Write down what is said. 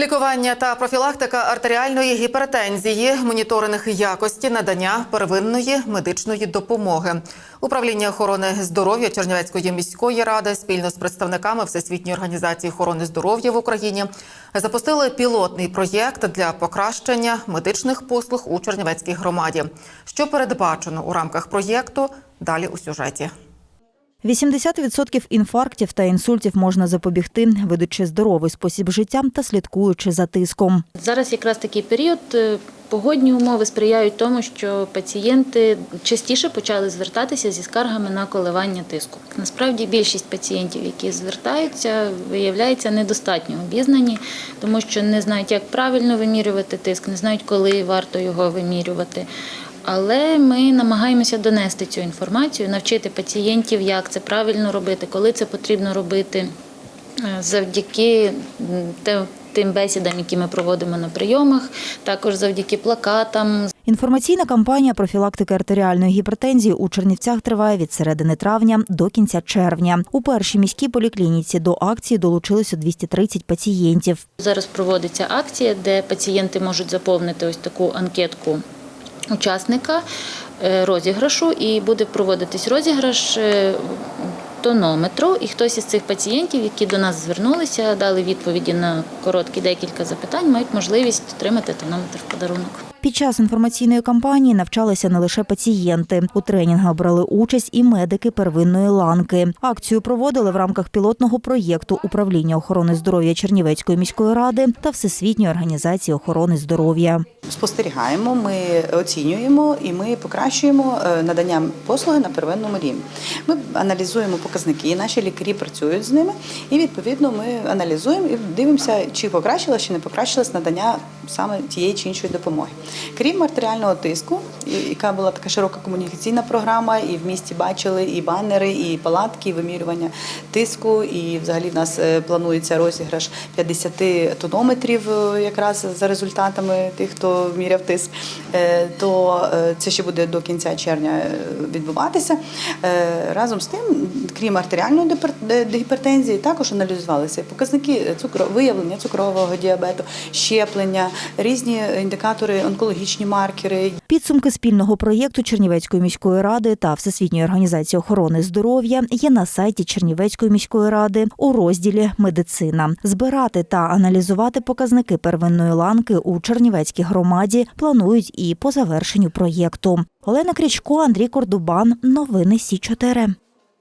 Лікування та профілактика артеріальної гіпертензії, моніторинг якості надання первинної медичної допомоги. Управління охорони здоров'я Чернівецької міської ради спільно з представниками Всесвітньої організації охорони здоров'я в Україні запустили пілотний проєкт для покращення медичних послуг у Чернівецькій громаді. Що передбачено у рамках проєкту? Далі у сюжеті. 80% інфарктів та інсультів можна запобігти, ведучи здоровий спосіб життя та слідкуючи за тиском. Зараз якраз такий період. е, Погодні умови сприяють тому, що пацієнти частіше почали звертатися зі скаргами на коливання тиску. Насправді більшість пацієнтів, які звертаються, виявляється недостатньо обізнані, тому що не знають, як правильно вимірювати тиск, не знають, коли варто його вимірювати. Але ми намагаємося донести цю інформацію, навчити пацієнтів, як це правильно робити, коли це потрібно робити. Е, завдяки тим бесідам, які ми проводимо на прийомах, також завдяки плакатам. Інформаційна кампанія профілактики артеріальної гіпертензії у Чернівцях триває від середини травня до кінця червня. У першій міській поліклініці до акції долучилося 230 пацієнтів. Зараз проводиться акція, де пацієнти можуть заповнити ось таку анкетку учасника е, розіграшу, і буде проводитись розіграш. е, Тонометру, і хтось із цих пацієнтів, які до нас звернулися, дали відповіді на короткі декілька запитань, мають можливість отримати тонометр в подарунок. Під час інформаційної кампанії навчалися не лише пацієнти. У тренінгах брали участь і медики первинної ланки. Акцію проводили в рамках пілотного проєкту управління охорони здоров'я Чернівецької міської ради та Всесвітньої організації охорони здоров'я. Спостерігаємо, ми оцінюємо і ми покращуємо е, надання послуги на первинному рівні. Ми аналізуємо показники, наші лікарі працюють з ними, і відповідно ми аналізуємо і дивимося, чи покращилось, чи не покращилось надання саме тієї чи іншої допомоги. Крім артеріального тиску, яка була така широка комунікаційна програма, і в місті бачили і банери, і палатки, і вимірювання тиску. І взагалі в нас е, планується розіграш 50 тонометрів, е, якраз за результатами тих, хто міряв тиск. Е, То це ще буде до кінця червня відбуватися. Разом з тим, крім артеріальної гіпертензії, також аналізувалися показники цукро, виявлення цукрового діабету, щеплення, різні індикатори, онкологічні маркери, Підсумки спільного проєкту Чернівецької міської ради та Всесвітньої організації охорони здоров'я є на сайті Чернівецької міської ради у розділі Медицина. Збирати та аналізувати показники первинної ланки у Чернівецькій громаді планують і по завершенню проєкту. Олена Крічко, Андрій Кордубан. Новини Сі 4